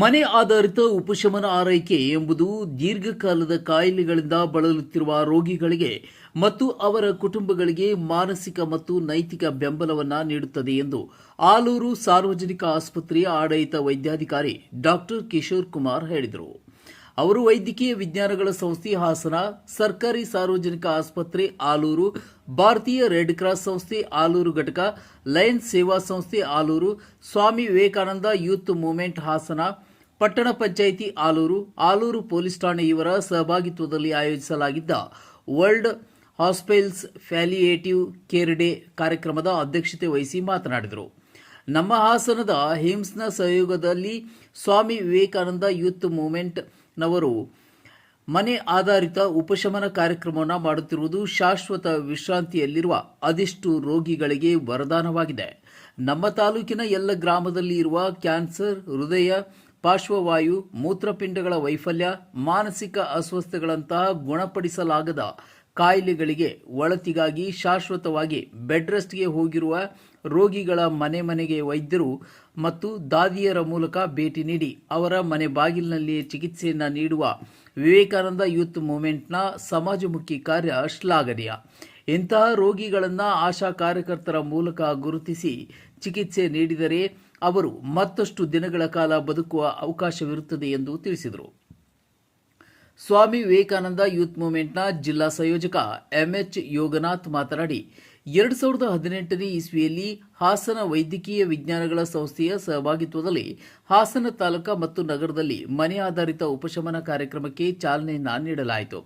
ಮನೆ ಆಧಾರಿತ ಉಪಶಮನ ಆರೈಕೆ ಎಂಬುದು ದೀರ್ಘಕಾಲದ ಕಾಯಿಲೆಗಳಿಂದ ಬಳಲುತ್ತಿರುವ ರೋಗಿಗಳಿಗೆ ಮತ್ತು ಅವರ ಕುಟುಂಬಗಳಿಗೆ ಮಾನಸಿಕ ಮತ್ತು ನೈತಿಕ ಬೆಂಬಲವನ್ನು ನೀಡುತ್ತದೆ ಎಂದು ಆಲೂರು ಸಾರ್ವಜನಿಕ ಆಸ್ಪತ್ರೆಯ ಆಡಳಿತ ವೈದ್ಯಾಧಿಕಾರಿ ಡಾಕ್ಟರ್ ಕಿಶೋರ್ ಕುಮಾರ್ ಹೇಳಿದರು. ಅವರು ವೈದ್ಯಕೀಯ ವಿಜ್ಞಾನಗಳ ಸಂಸ್ಥೆ ಹಾಸನ, ಸರ್ಕಾರಿ ಸಾರ್ವಜನಿಕ ಆಸ್ಪತ್ರೆ ಆಲೂರು, ಭಾರತೀಯ ರೆಡ್ ಕ್ರಾಸ್ ಸಂಸ್ಥೆ ಆಲೂರು ಘಟಕ, ಲಯನ್ಸ್ ಸೇವಾ ಸಂಸ್ಥೆ ಆಲೂರು, ಸ್ವಾಮಿ ವಿವೇಕಾನಂದ ಯೂತ್ ಮೂವ್ಮೆಂಟ್ ಹಾಸನ ಪಟ್ಟಣ ಪಂಚಾಯಿತಿ ಆಲೂರು ಆಲೂರು ಪೊಲೀಸ್ ಠಾಣೆ ಇವರ ಸಹಭಾಗಿತ್ವದಲ್ಲಿ ಆಯೋಜಿಸಲಾಗಿದ್ದ world hospice palliative care day ಕಾರ್ಯಕ್ರಮದ ಅಧ್ಯಕ್ಷತೆ ವಹಿಸಿ ಮಾತನಾಡಿದರು. ನಮ್ಮ ಹಾಸನದ ಹಿಮ್ಸ್ನ ಸಹಯೋಗದಲ್ಲಿ ಸ್ವಾಮಿ ವಿವೇಕಾನಂದ ಯೂತ್ ಮೂಮೆಂಟ್ನವರು ಮನೆ ಆಧಾರಿತ ಉಪಶಮನ ಕಾರ್ಯಕ್ರಮವನ್ನು ಮಾಡುತ್ತಿರುವುದು ಶಾಶ್ವತ ವಿಶ್ರಾಂತಿಯಲ್ಲಿರುವ ಅದೆಷ್ಟು ರೋಗಿಗಳಿಗೆ ವರದಾನವಾಗಿದೆ. ನಮ್ಮ ತಾಲೂಕಿನ ಎಲ್ಲ ಗ್ರಾಮದಲ್ಲಿ ಇರುವ ಕ್ಯಾನ್ಸರ್, ಹೃದಯ ಪಾರ್ಶ್ವವಾಯು, ಮೂತ್ರಪಿಂಡಗಳ ವೈಫಲ್ಯ, ಮಾನಸಿಕ ಅಸ್ವಸ್ಥಗಳಂತಹ ಗುಣಪಡಿಸಲಾಗದ ಕಾಯಿಲೆಗಳಿಗೆ ಒಳತಿಗಾಗಿ ಶಾಶ್ವತವಾಗಿ ಬೆಡ್ ರೆಸ್ಟ್ಗೆ ಹೋಗಿರುವ ರೋಗಿಗಳ ಮನೆ ಮನೆಗೆ ವೈದ್ಯರು ಮತ್ತು ದಾದಿಯರ ಮೂಲಕ ಭೇಟಿ ನೀಡಿ ಅವರ ಮನೆ ಬಾಗಿಲಿನಲ್ಲಿಯೇ ಚಿಕಿತ್ಸೆಯನ್ನು ನೀಡುವ ವಿವೇಕಾನಂದ ಯೂತ್ ಮೂಮೆಂಟ್ನ ಸಮಾಜಮುಖಿ ಕಾರ್ಯ ಶ್ಲಾಘನೀಯ. ಇಂತಹ ರೋಗಿಗಳನ್ನು ಆಶಾ ಕಾರ್ಯಕರ್ತರ ಮೂಲಕ ಗುರುತಿಸಿ ಚಿಕಿತ್ಸೆ ನೀಡಿದರೆ ಅವರು ಮತ್ತಷ್ಟು ದಿನಗಳ ಕಾಲ ಬದುಕುವ ಅವಕಾಶವಿರುತ್ತದೆ ಎಂದು ತಿಳಿಸಿದರು. ಸ್ವಾಮಿ ವಿವೇಕಾನಂದ ಯೂತ್ ಮೂವ್ಮೆಂಟ್ನ ಜಿಲ್ಲಾ ಸಂಯೋಜಕ ಎಂಎಚ್ ಯೋಗನಾಥ್ ಮಾತನಾಡಿ, ಎರಡು ಸಾವಿರದ ಹದಿನೆಂಟನೇ ಇಸ್ವಿಯಲ್ಲಿ ಹಾಸನ ವೈದ್ಯಕೀಯ ವಿಜ್ಞಾನಗಳ ಸಂಸ್ಥೆಯ ಸಹಭಾಗಿತ್ವದಲ್ಲಿ ಹಾಸನ ತಾಲೂಕಾ ಮತ್ತು ನಗರದಲ್ಲಿ ಮನೆ ಆಧಾರಿತ ಉಪಶಮನ ಕಾರ್ಯಕ್ರಮಕ್ಕೆ ಚಾಲನೆಯನ್ನು ನೀಡಲಾಯಿತು.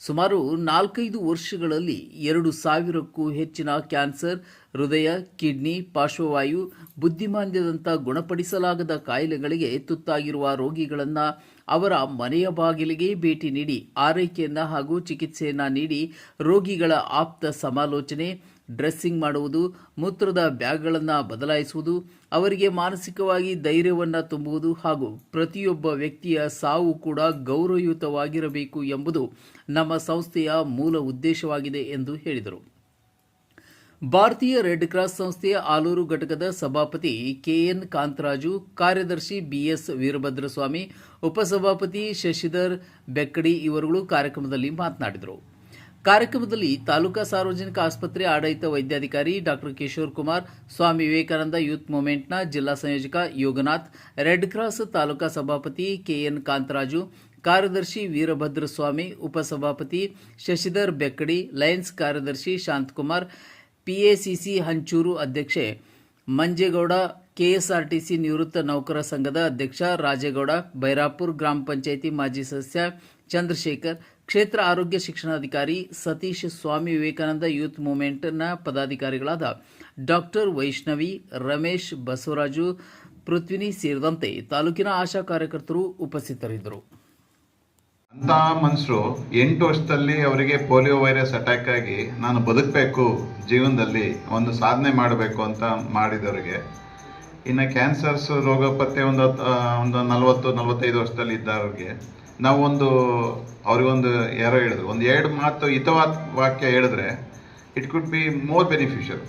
ಸುಮಾರು ನಾಲ್ಕೈದು ವರ್ಷಗಳಲ್ಲಿ ಎರಡು ಸಾವಿರಕ್ಕೂ ಹೆಚ್ಚಿನ ಕ್ಯಾನ್ಸರ್, ಹೃದಯ, ಕಿಡ್ನಿ, ಪಾರ್ಶ್ವವಾಯು, ಬುದ್ಧಿಮಾಂದ್ಯದಂಥ ಗುಣಪಡಿಸಲಾಗದ ಕಾಯಿಲೆಗಳಿಗೆ ತುತ್ತಾಗಿರುವ ರೋಗಿಗಳನ್ನು ಅವರ ಮನೆಯ ಬಾಗಿಲಿಗೆ ಭೇಟಿ ನೀಡಿ ಆರೈಕೆಯನ್ನು ಹಾಗೂ ಚಿಕಿತ್ಸೆಯನ್ನು ನೀಡಿ ರೋಗಿಗಳ ಆಪ್ತ ಸಮಾಲೋಚನೆ, ಡ್ರೆಸ್ಸಿಂಗ್ ಮಾಡುವುದು, ಮೂತ್ರದ ಬ್ಯಾಗ್ಗಳನ್ನು ಬದಲಾಯಿಸುವುದು ಅವರಿಗೆ ಮಾನಸಿಕವಾಗಿ ಧೈರ್ಯವನ್ನು ತುಂಬುವುದು ಹಾಗೂ ಪ್ರತಿಯೊಬ್ಬ ವ್ಯಕ್ತಿಯ ಸಾವು ಕೂಡ ಗೌರವಯುತವಾಗಿರಬೇಕು ಎಂಬುದು ನಮ್ಮ ಸಂಸ್ಥೆಯ ಮೂಲ ಉದ್ದೇಶವಾಗಿದೆ ಎಂದು ಹೇಳಿದರು. ಭಾರತೀಯ ರೆಡ್ ಕ್ರಾಸ್ ಸಂಸ್ಥೆಯ ಆಲೂರು ಘಟಕದ ಸಭಾಪತಿ ಕೆಎನ್ ಕಾಂತರಾಜು, ಕಾರ್ಯದರ್ಶಿ ಬಿಎಸ್ ವೀರಭದ್ರಸ್ವಾಮಿ, ಉಪಸಭಾಪತಿ ಶಶಿಧರ್ ಬೆಕ್ಕಡಿ ಇವರುಗಳು ಕಾರ್ಯಕ್ರಮದಲ್ಲಿ ಮಾತನಾಡಿದರು. ಕಾರ್ಯಕ್ರಮದಲ್ಲಿ ತಾಲೂಕಾ ಸಾರ್ವಜನಿಕ ಆಸ್ಪತ್ರೆ ಆಡಳಿತ ವೈದ್ಯಾಧಿಕಾರಿ ಡಾಕ್ಟರ್ ಕಿಶೋರ್ ಕುಮಾರ್, ಸ್ವಾಮಿ ವಿವೇಕಾನಂದ ಯೂತ್ ಮೂವ್ಮೆಂಟ್ನ ಜಿಲ್ಲಾ ಸಂಯೋಜಕ ಯೋಗನಾಥ್, ರೆಡ್ ಕ್ರಾಸ್ ತಾಲೂಕಾ ಸಭಾಪತಿ ಕೆಎನ್ ಕಾಂತರಾಜು, ಕಾರ್ಯದರ್ಶಿ ವೀರಭದ್ರ ಸ್ವಾಮಿ, ಉಪಸಭಾಪತಿ ಶಶಿಧರ್ ಬೆಕ್ಕಡಿ, ಲಯನ್ಸ್ ಕಾರ್ಯದರ್ಶಿ ಶಾಂತಕುಮಾರ್ ಪಿಎಸಿಸಿ ಹಂಚೂರು ಅಧ್ಯಕ್ಷೆ ಮಂಜೇಗೌಡ, ಕೆಎಸ್ಆರ್ಟಿಸಿ ನಿವೃತ್ತ ನೌಕರ ಸಂಘದ ಅಧ್ಯಕ್ಷ ರಾಜೇಗೌಡ, ಬೈರಾಪುರ್ ಗ್ರಾಮ ಪಂಚಾಯಿತಿ ಮಾಜಿ ಸದಸ್ಯ ಚಂದ್ರಶೇಖರ್ ಕ್ಷೇತ್ರ ಆರೋಗ್ಯ ಶಿಕ್ಷಣಾಧಿಕಾರಿ ಸತೀಶ್ ಸ್ವಾಮಿ ವಿವೇಕಾನಂದ ಯೂತ್ ಮೂವ್ಮೆಂಟ್ನ ಪದಾಧಿಕಾರಿಗಳಾದ ಡಾಕ್ಟರ್ ವೈಷ್ಣವಿ, ರಮೇಶ್ ಬಸವರಾಜು, ಪೃಥ್ವಿನಿ ಸೇರಿದಂತೆ ತಾಲೂಕಿನ ಆಶಾ ಕಾರ್ಯಕರ್ತರು ಉಪಸ್ಥಿತರಿದ್ದರು. ಅಂತ ಮನುಷ್ಯರು ಎಂಟು ವರ್ಷದಲ್ಲಿ ಅವರಿಗೆ ಪೋಲಿಯೋ ವೈರಸ್ ಅಟ್ಯಾಕ್ ಆಗಿ ನಾನು ಬದುಕಬೇಕು, ಜೀವನದಲ್ಲಿ ಒಂದು ಸಾಧನೆ ಮಾಡಬೇಕು ಅಂತ ಮಾಡಿದವರಿಗೆ. ಇನ್ನು ಕ್ಯಾನ್ಸರ್ಸ್ ರೋಗ ಪತ್ತೆ ಒಂದು ಒಂದು ನಲವತ್ತು, ನಲವತ್ತೈದು ವರ್ಷದಲ್ಲಿ ಇದ್ದವ್ರಿಗೆ ನಾವು ಒಂದು ಅವ್ರಿಗೊಂದು ಯಾರೋ ಹೇಳಿದ್ರು. ಒಂದು ಎರಡು ಮಾತು ಹಿತವಾದ ವಾಕ್ಯ ಹೇಳಿದ್ರೆ it could be more beneficial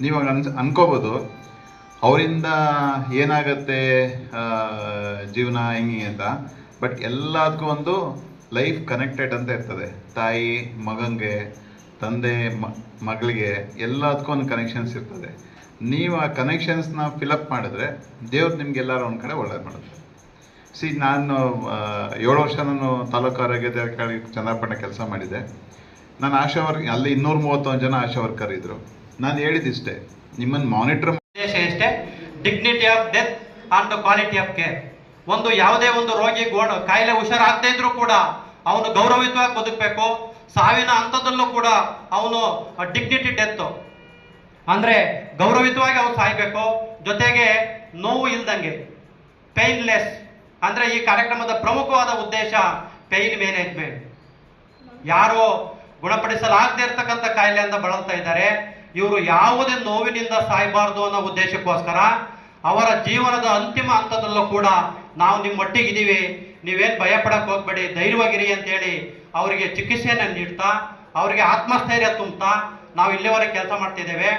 ನೀವು ಅನ್ ಅನ್ಕೋಬೋದು. ಅವರಿಂದ ಏನಾಗತ್ತೆ ಜೀವನ ಹೆಂಗೆ ಅಂತ. ಬಟ್ ಎಲ್ಲದಕ್ಕೂ ಒಂದು ಲೈಫ್ ಕನೆಕ್ಟೆಡ್ ಅಂತ ಇರ್ತದೆ. ತಾಯಿ, ಮಗಂಗೆ, ತಂದೆ ಮಗಳಿಗೆ ಎಲ್ಲದಕ್ಕೂ ಒಂದು ಕನೆಕ್ಷನ್ಸ್ ಇರ್ತದೆ. ನೀವು ಆ ಕನೆಕ್ಷನ್ಸ್ನ ಫಿಲಪ್ ಮಾಡಿದ್ರೆ ದೇವ್ರು ನಿಮ್ಗೆಲ್ಲರೂ ಒಂದು ಕಡೆ ಒಳ್ಳೇದು ಮಾಡುತ್ತೆ. ಸಿ, ನಾನು ಏಳು ವರ್ಷ ನಾನು ತಾಲೂಕು ಆರೋಗ್ಯಾಧಿಕಾರಿ ಚಂದ್ರಪಟ್ಟಣ ಕೆಲಸ ಮಾಡಿದೆ. ನಾನು ಆಶಾ ವರ್ಕ್, ಅಲ್ಲಿ ಇನ್ನೂರ ಮೂವತ್ತೊಂದು ಜನ ಆಶಾ ವರ್ಕರ್ ಇದ್ರು. ನಾನು ಹೇಳಿದಿಷ್ಟೇ, ನಿಮ್ಮನ್ನು ಮಾನಿಟರ್ ಎಷ್ಟೇ dignity of death and quality of care ಒಂದು ಯಾವುದೇ ಒಂದು ರೋಗಿ ಗೋಣ ಕಾಯಿಲೆ ಹುಷಾರಾಗದೇ ಇದ್ರೂ ಕೂಡ ಅವನು ಗೌರವಿತವಾಗಿ ಬದುಕಬೇಕು. ಸಾವಿನ ಹಂತದಲ್ಲೂ ಕೂಡ ಅವನು ಡಿಗ್ನಿಟಿ ಡೆತ್ ಅಂದ್ರೆ ಗೌರವಿತವಾಗಿ ಅವನು ಸಾಯ್ಬೇಕು. ಜೊತೆಗೆ ನೋವು ಇಲ್ದಂಗೆ ಪೈನ್ಲೆಸ್ ಅಂದ್ರೆ ಈ ಕಾರ್ಯಕ್ರಮದ ಪ್ರಮುಖವಾದ ಉದ್ದೇಶ ಪೇಯ್ನ್ ಮ್ಯಾನೇಜ್ಮೆಂಟ್. ಯಾರೋ ಗುಣಪಡಿಸಲಾಗದೇ ಇರ್ತಕ್ಕಂಥ ಕಾಯಿಲೆಯಿಂದ ಬಳಲ್ತಾ ಇದ್ದಾರೆ. ಇವರು ಯಾವುದೇ ನೋವಿನಿಂದ ಸಾಯಬಾರದು ಅನ್ನೋ ಉದ್ದೇಶಕ್ಕೋಸ್ಕರ ಅವರ ಜೀವನದ ಅಂತಿಮ ಹಂತದಲ್ಲೂ ಕೂಡ ನಾವು ನಿಮ್ಮೊಟ್ಟಿಗಿದ್ದೀವಿ. ನೀವೇನ್ ಭಯ ಪಡಕ್ ಹೋಗ್ಬೇಡಿ, ಧೈರ್ಯವಾಗಿರಿ ಅಂತೇಳಿ ಅವರಿಗೆ ಚಿಕಿತ್ಸೆಯನ್ನು ನೀಡ್ತಾ, ಅವರಿಗೆ ಆತ್ಮಸ್ಥೈರ್ಯ ತುಂಬುತ್ತಾ ನಾವು ಇಲ್ಲಿವರೆಗೆ ಕೆಲಸ ಮಾಡ್ತಿದ್ದೇವೆ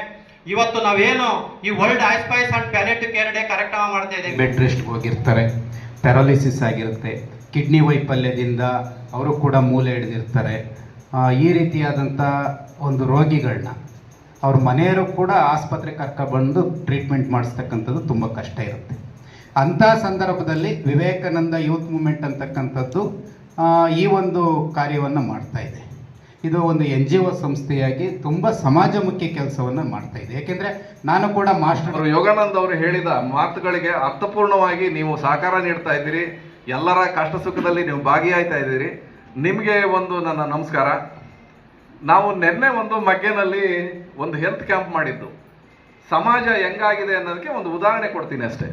ಇವತ್ತು ನಾವೇನು ಈ world hospice and palliative care day ಕಾರ್ಯಕ್ರಮ ಮಾಡ್ತಾ ಇದ್ದೇವೆ. ಬೆಡ್ ರೆಸ್ಟ್ ಹೋಗಿರ್ತಾರೆ. ಪ್ಯಾರಾಲಿಸಿಸ್ ಆಗಿರುತ್ತೆ. ಕಿಡ್ನಿ ವೈಫಲ್ಯದಿಂದ ಅವರು ಕೂಡ ಮೂಲೆ ಹಿಡಿದಿರ್ತಾರೆ. ಈ ರೀತಿಯಾದಂಥ ಒಂದು ರೋಗಿಗಳನ್ನ ಅವ್ರ ಮನೆಯವರು ಕೂಡ ಆಸ್ಪತ್ರೆ ಕರ್ಕೊಬಂದು ಟ್ರೀಟ್ಮೆಂಟ್ ಮಾಡಿಸ್ತಕ್ಕಂಥದ್ದು ತುಂಬ ಕಷ್ಟ ಇರುತ್ತೆ. ಅಂಥ ಸಂದರ್ಭದಲ್ಲಿ ವಿವೇಕಾನಂದ ಯೂತ್ ಮೂಮೆಂಟ್ ಅಂತಕ್ಕಂಥದ್ದು ಈ ಒಂದು ಕಾರ್ಯವನ್ನು ಮಾಡ್ತಾ ಇದೆ. ಇದು ಒಂದು ಎನ್ ಜಿ ಒ ಸಂಸ್ಥೆಯಾಗಿ ತುಂಬ ಸಮಾಜಮುಖಿ ಕೆಲಸವನ್ನು ಮಾಡ್ತಾ ಇದೆ. ಯಾಕೆಂದರೆ ನಾನು ಕೂಡ ಮಾಸ್ಟರ್ ಯೋಗಾನಂದ್ ಅವರು ಹೇಳಿದ ಮಾತುಗಳಿಗೆ ಅರ್ಥಪೂರ್ಣವಾಗಿ ನೀವು ಸಹಕಾರ ನೀಡ್ತಾ ಇದ್ದೀರಿ, ಎಲ್ಲರ ಕಷ್ಟ ಸುಖದಲ್ಲಿ ನೀವು ಭಾಗಿಯಾಯ್ತಾ ಇದ್ದೀರಿ. ನಿಮಗೆ ಒಂದು ನನ್ನ ನಮಸ್ಕಾರ. ನಾವು ನಿನ್ನೆ ಒಂದು ಮಗ್ಗೆನಲ್ಲಿ ಒಂದು ಹೆಲ್ತ್ ಕ್ಯಾಂಪ್ ಮಾಡಿದ್ದು. ಸಮಾಜ ಹೆಂಗಾಗಿದೆ ಅನ್ನೋದಕ್ಕೆ ಒಂದು ಉದಾಹರಣೆ ಕೊಡ್ತೀನಿ ಅಷ್ಟೇ.